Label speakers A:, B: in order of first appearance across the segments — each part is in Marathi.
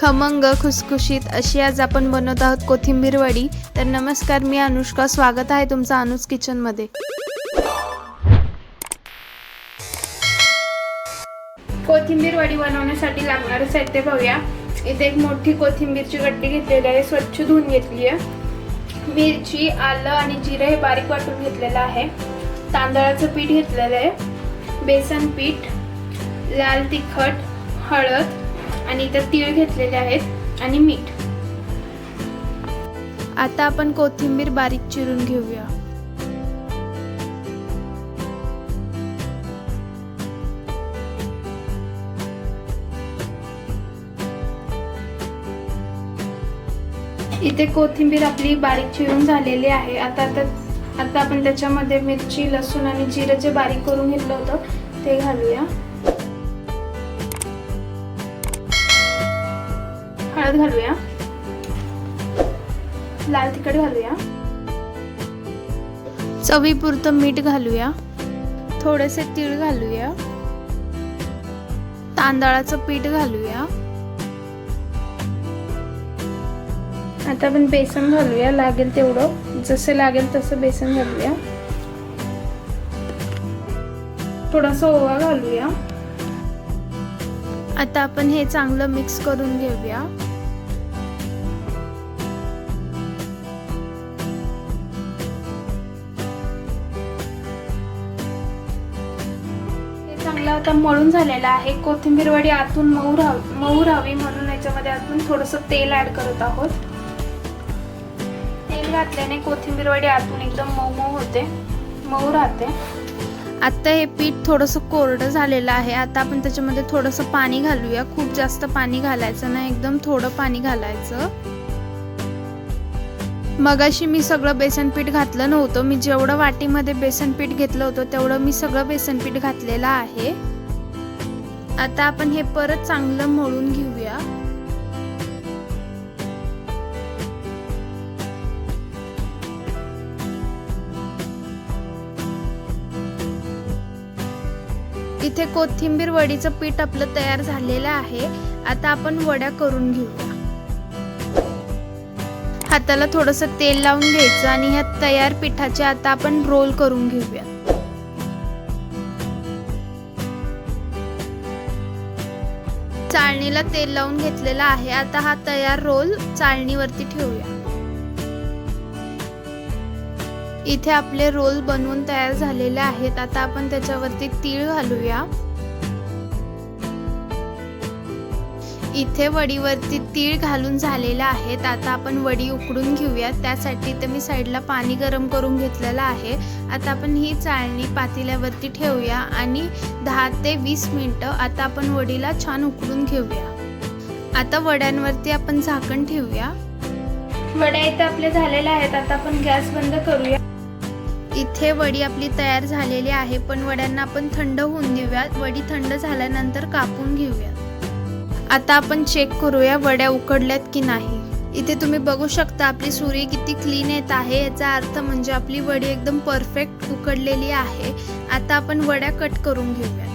A: खमंग खुसखुशीत अशी आज आपण बनवत आहोत कोथिंबीर वडी. तर नमस्कार मी अनुष्का. स्वागत आहे तुमचं अनुज किचनमध्ये. कोथिंबीर वडी बनवण्यासाठी लागणारं साहित्य पाहूया. इथे एक मोठी कोथिंबीरची गड्डी घेतलेली आहे स्वच्छ धुवून घेतली आहे. मिरची आलं आणि जिरं हे बारीक वाटून घेतलेलं आहे. तांदळाचं पीठ घेतलेलं आहे. बेसन पीठ लाल तिखट हळद आणि इथं तीळ घेतलेले आहेत आणि मीठ. आता आपण कोथिंबीर बारीक चिरून घेऊया. इथे कोथिंबीर आपली बारीक चिरून झालेली आहे. आता आता आता आपण त्याच्यामध्ये मिरची लसूण आणि जिरं जे बारीक करून घेतलं होतं ते घालूया. हळद घालूया. लाल तिखट घालूया. चवीपुरतं मीठ घालूया. थोडेसे तीळ घालूया. तांदळाचं पीठ घालूया. आता आपण बेसन घालूया लागेल तेवढं. जसे लागेल तसं बेसन घालूया. थोडासा ओवा घालूया. आता आपण हे चांगलं मिक्स करून घेऊया. टाकला होता आता मळून झालेलं आहे. कोथिंबीर वडी आतून मऊ राहावी मऊ राहावी म्हणून याच्यामध्ये आपण थोडंसं तेल ऍड करत आहोत. तेल घातल्याने कोथिंबीर वडी आतून एकदम मऊ मऊ होते. मऊ राहते. आता हे पीठ थोडंसं कोरडं झालेलं आहे. आता आपण त्याच्यामध्ये थोडंसं पाणी घालूया. खूप जास्त पाणी घालायचं नाही. एकदम थोडं पाणी घालायचं. मगाशी मी सगळं बेसनपीठ घातलं नव्हतं. मी जेवढं वाटीमध्ये बेसनपीठ घेतलं होतं तेवढं मी सगळं बेसनपीठ घातलेलं आहे. आता आपण हे परत चांगलं मळून घेऊया. इथे कोथिंबीर वडीचं पीठ आपलं तयार झालेलं आहे. आता आपण वड्या करून घेऊया. हाताला थोडस तेल लावून घ्यायचं आणि ह्या तयार पिठाचे आता आपण रोल करून घेऊया. चाळणीला तेल लावून घेतलेला आहे. आता हा तयार रोल चाळणीवरती ठेवूया. इथे आपले रोल बनवून तयार झालेले आहेत. आता आपण त्याच्यावरती तीळ घालूया. इथे वडीवरती तीळ घालून झालेलं आहेत आता आपण वडी उकडून घेऊयात. त्यासाठी इथे मी साईडला पाणी गरम करून घेतलेलं आहे. आता आपण ही चाळणी पातेल्यावरती ठेवूया आणि दहा ते वीस मिनटं आता आपण वडीला छान उकडून घेऊया. आता वड्यांवरती आपण झाकण ठेवूया. वड्या इथे आपल्या झालेल्या आहेत. आता आपण गॅस बंद करूया. इथे वडी आपली तयार झालेली आहे पण वड्यांना आपण थंड होऊन देऊया वडी थंड झाल्यानंतर कापून घेऊया आता आपण चेक करूया वड्या उकडल्यात की नाही. इथे तुम्ही बघू शकता आपली सुरी किती क्लीन येत आहे. याचा अर्थ म्हणजे आपली वडी एकदम परफेक्ट उकडलेली आहे. आता आपण वड्या कट करून घेऊयात.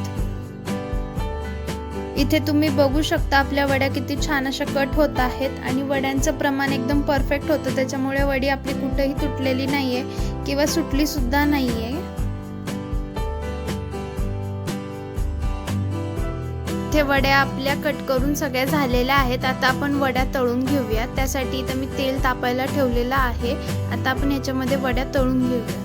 A: इथे तुम्ही बघू शकता आपल्या वड्या किती छान अशा कट होत आहेत आणि वड्यांचं प्रमाण एकदम परफेक्ट होतं. त्याच्यामुळे वडी आपली कुठेही तुटलेली नाही आहे किंवा सुटली सुद्धा आहे इथे वड्या आपल्या कट करून सगळ्या झालेल्या आहेत. आता आपण वड्या तळून घेऊया त्यासाठी इथं मी तेल तापायला ठेवलेलं आहे. आता आपण याच्यामध्ये वड्या तळून घेऊया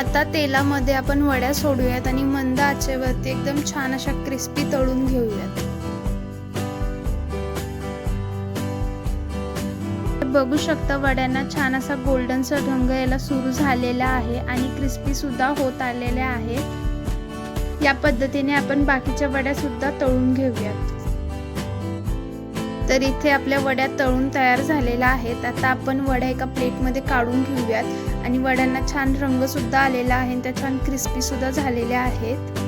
A: आता तेलामध्ये आपण वड्या सोडूयात आणि मंद आचेवरती एकदम छान अशा क्रिस्पी तळून घेऊयात. बघू शकता वड्यांना छान असा गोल्डनचा रंग याला सुरू झालेला आहे आणि क्रिस्पी सुद्धा होत आलेल्या आहेत या पद्धतीने आपण बाकीच्या वड्या सुद्धा तळून घेऊयात. तर इथे आपल्या वड्या तळून तयार झालेल्या आहेत. आता आपण वड्या एका प्लेटमध्ये काढून घेऊयात. आणि वड्यांना छान रंग सुद्धा आलेला आहे त्या छान क्रिस्पी सुद्धा झालेल्या आहेत.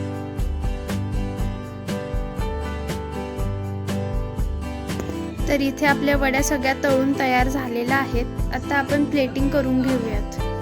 A: तर इथे आपल्या वड्या सगळ्या तळून तयार झालेल्या आहेत. आता आपण प्लेटिंग करून घेऊयात.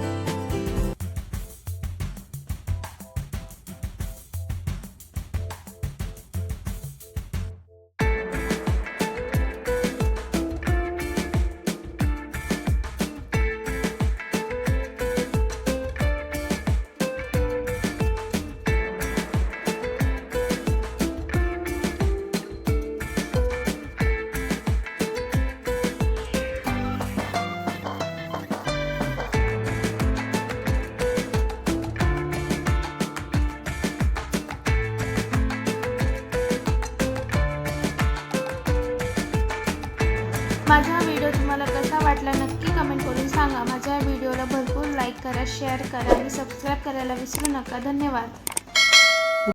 A: माझा हा व्हिडिओ तुम्हाला कसा वाटला नक्की कमेंट करून सांगा. माझ्या व्हिडिओला भरपूर लाईक करा शेअर करा आणि सबस्क्राईब करायला विसरू नका. धन्यवाद.